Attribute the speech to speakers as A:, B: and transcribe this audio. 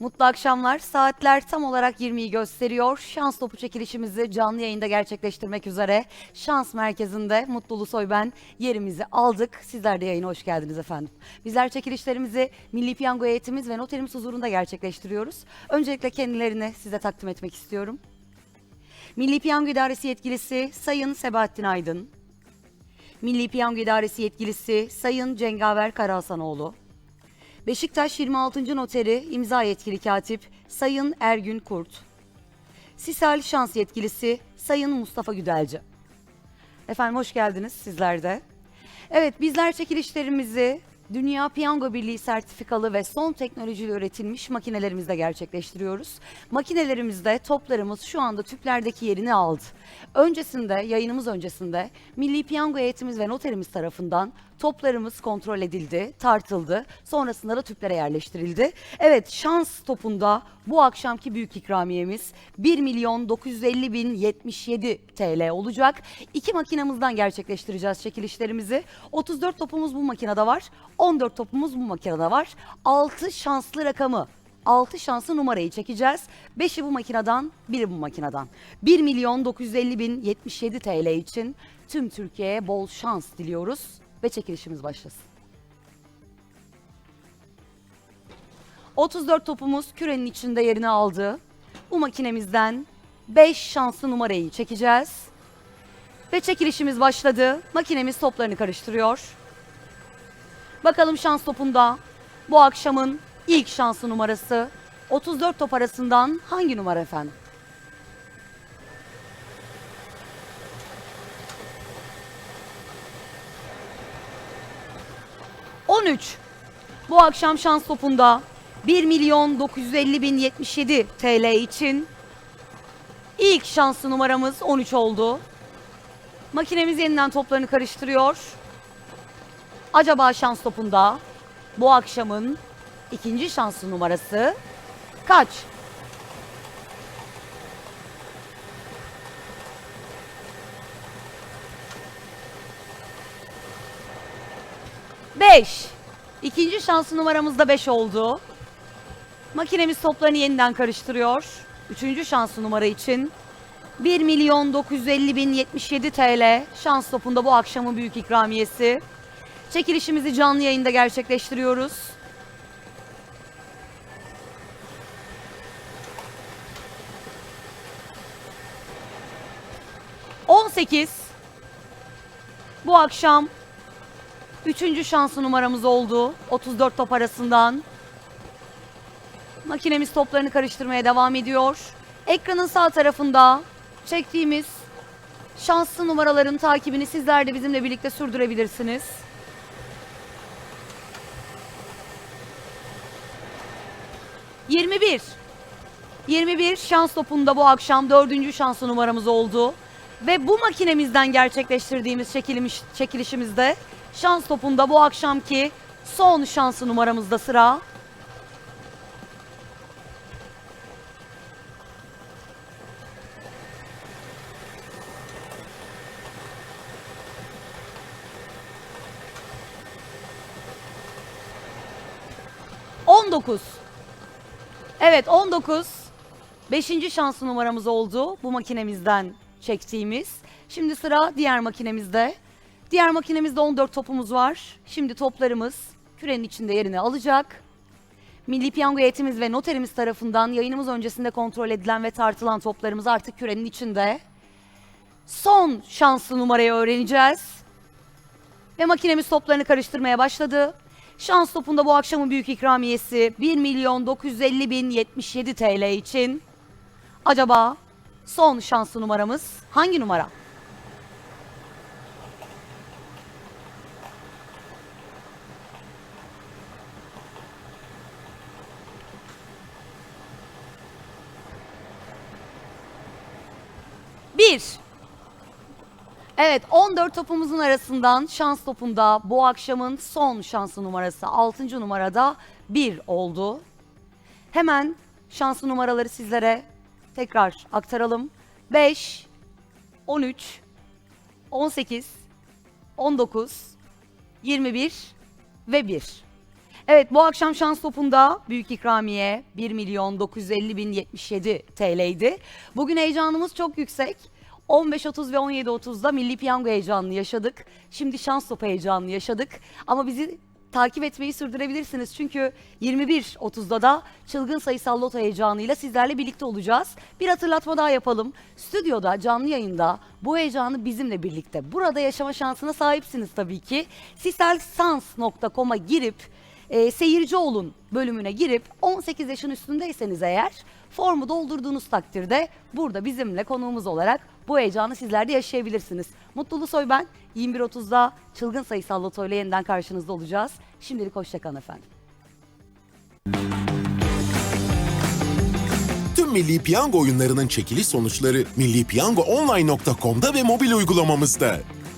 A: Mutlu akşamlar. Saatler tam olarak 20'yi gösteriyor. Şans topu çekilişimizi canlı yayında gerçekleştirmek üzere. Şans merkezinde Mutlu Ulusoy ben yerimizi aldık. Sizler de yayına hoş geldiniz efendim. Bizler çekilişlerimizi Milli Piyango heyetimiz ve noterimiz huzurunda gerçekleştiriyoruz. Öncelikle kendilerini size takdim etmek istiyorum. Milli Piyango İdaresi yetkilisi Sayın Sebahattin Aydın. Milli Piyango İdaresi yetkilisi Sayın Cengaver Karahasanoğlu. Beşiktaş 26. Noteri imza yetkili katip Sayın Ergün Kurt. Sisal şans yetkilisi Sayın Mustafa Güdelci. Efendim hoş geldiniz sizler de. Evet bizler çekilişlerimizi Dünya Piyango Birliği sertifikalı ve son teknolojiyle üretilmiş makinelerimizde gerçekleştiriyoruz. Makinelerimizde toplarımız şu anda tüplerdeki yerini aldı. Öncesinde, yayınımız öncesinde Milli Piyango heyetimiz ve noterimiz tarafından toplarımız kontrol edildi, tartıldı. Sonrasında da tüplere yerleştirildi. Evet şans topunda bu akşamki büyük ikramiyemiz 1 milyon 950 bin 77 TL olacak. İki makinamızdan gerçekleştireceğiz çekilişlerimizi. 34 topumuz bu makinede var. 14 topumuz bu makinede var. 6 şanslı rakamı 6 şanslı numarayı çekeceğiz. 5'i bu makineden, biri bu makineden. 1 milyon 950 bin 77 TL için tüm Türkiye'ye bol şans diliyoruz ve çekilişimiz başlasın. 34 topumuz kürenin içinde yerini aldı. Bu makinemizden 5 şanslı numarayı çekeceğiz. Ve çekilişimiz başladı. Makinemiz toplarını karıştırıyor. Bakalım şans topunda bu akşamın ilk şanslı numarası 34 top arasından hangi numara efendim? ...13. Bu akşam şans topunda 1 milyon 950 bin 77 TL için ilk şanslı numaramız 13 oldu. Makinemiz yeniden toplarını karıştırıyor. Acaba şans topunda bu akşamın ikinci şanslı numarası kaç? Beş. İkinci şanslı numaramız da 5 oldu. Makinemiz toplarını yeniden karıştırıyor. Üçüncü şanslı numara için 1 milyon 950 bin 77 TL şans topunda bu akşamın büyük ikramiyesi. Çekilişimizi canlı yayında gerçekleştiriyoruz. On sekiz. Bu akşam üçüncü şanslı numaramız oldu. 34 top arasından. Makinemiz toplarını karıştırmaya devam ediyor. Ekranın sağ tarafında çektiğimiz şanslı numaraların takibini sizler de bizimle birlikte sürdürebilirsiniz. Yirmi bir. 21 şans topunda bu akşam dördüncü şanslı numaramız oldu. Ve bu makinemizden gerçekleştirdiğimiz çekilmiş, çekilişimizde şans topunda bu akşamki son şanslı numaramızda sıra. On dokuz. Evet 19. Beşinci şanslı numaramız oldu bu makinemizden çektiğimiz. Şimdi sıra diğer makinemizde. Diğer makinemizde 14 topumuz var. Şimdi toplarımız kürenin içinde yerini alacak. Milli Piyango heyetimiz ve noterimiz tarafından yayınımız öncesinde kontrol edilen ve tartılan toplarımız artık kürenin içinde. Son şanslı numarayı öğreneceğiz. Ve makinemiz toplarını karıştırmaya başladı. Şans topunda bu akşamın büyük ikramiyesi 1 milyon 950 bin 77 TL için. Acaba son şanslı numaramız hangi numara? Bir. Evet 14 topumuzun arasından şans topunda bu akşamın son şanslı numarası 6. numarada 1 oldu. Hemen şanslı numaraları sizlere tekrar aktaralım. 5, 13, 18, 19, 21 ve 1. Evet bu akşam şans topunda büyük ikramiye 1 milyon 950 bin 77 TL'ydi. Bugün heyecanımız çok yüksek. 15.30 ve 17.30'da Milli Piyango heyecanını yaşadık. Şimdi şans topu heyecanını yaşadık. Ama bizi takip etmeyi sürdürebilirsiniz. Çünkü 21.30'da da çılgın sayısal loto heyecanıyla sizlerle birlikte olacağız. Bir hatırlatma daha yapalım. Stüdyoda, canlı yayında bu heyecanı bizimle birlikte burada yaşama şansına sahipsiniz tabii ki. Sistersans.com'a girip e, seyirci olun bölümüne girip 18 yaşın üstündeyseniz eğer formu doldurduğunuz takdirde burada bizimle konuğumuz olarak bu heyecanı sizler de yaşayabilirsiniz. Mutlulu Soy ben 21.30'da çılgın sayısal loto ile yeniden karşınızda olacağız. Şimdilik hoşçakalın efendim.
B: Tüm Milli Piyango oyunlarının çekiliş sonuçları millipiyangoonline.com'da ve mobil uygulamamızda.